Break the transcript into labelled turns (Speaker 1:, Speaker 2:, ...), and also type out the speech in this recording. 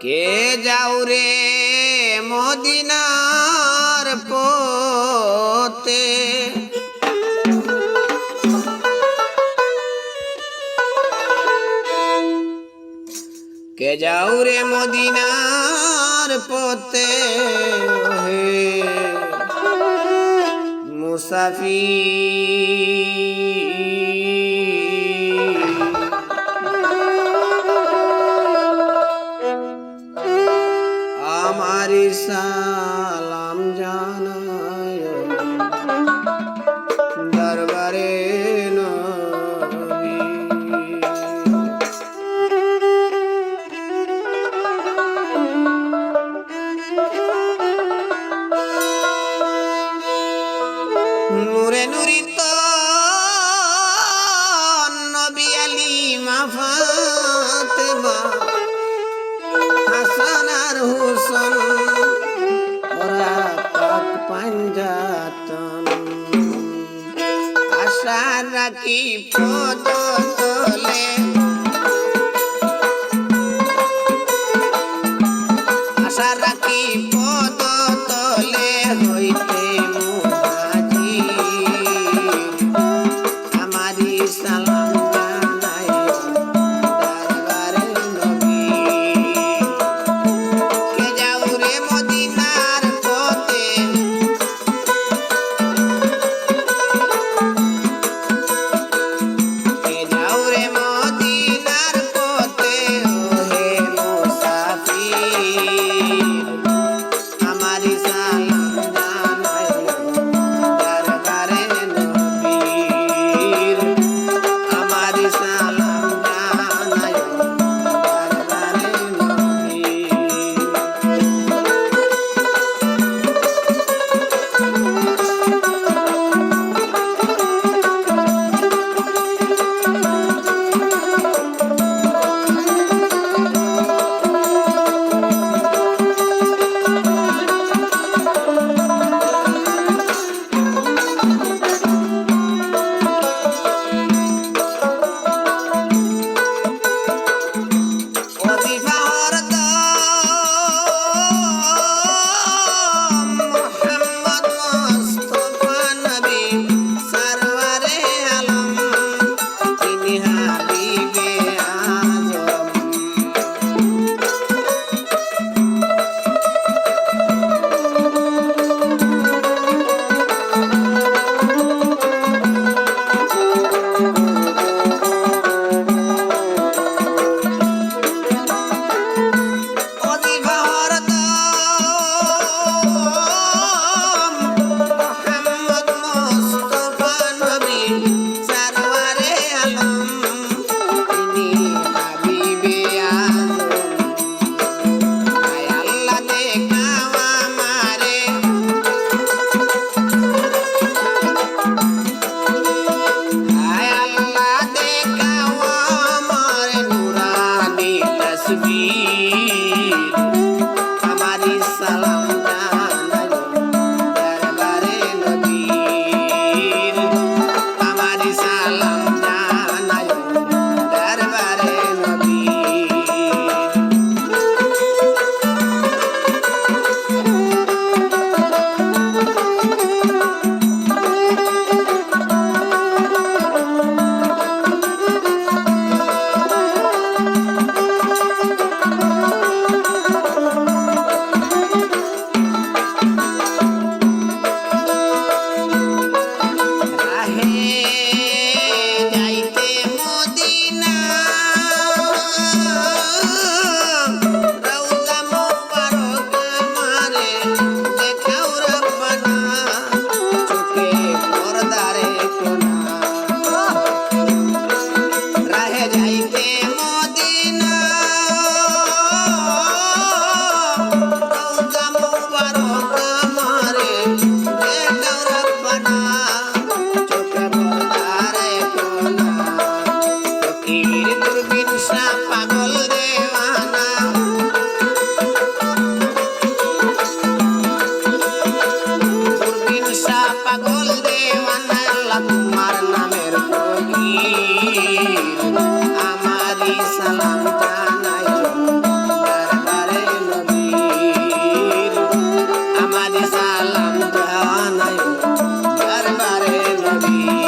Speaker 1: কে যাও রে মদিনার পোতে কে যাও রে মদিনার পোতে মুসাফির তোমারি সালাম জানায়। দরবারে নুরে নুরিত নবী আলী মাফা আর হোসন ওরা পাক পাঞ্জাতন। আশা রাখি পদ তোলে আমারি সালাম জানাই। দরবারে নবীর। আমারি সালাম জানাই। দরবারে নবীর।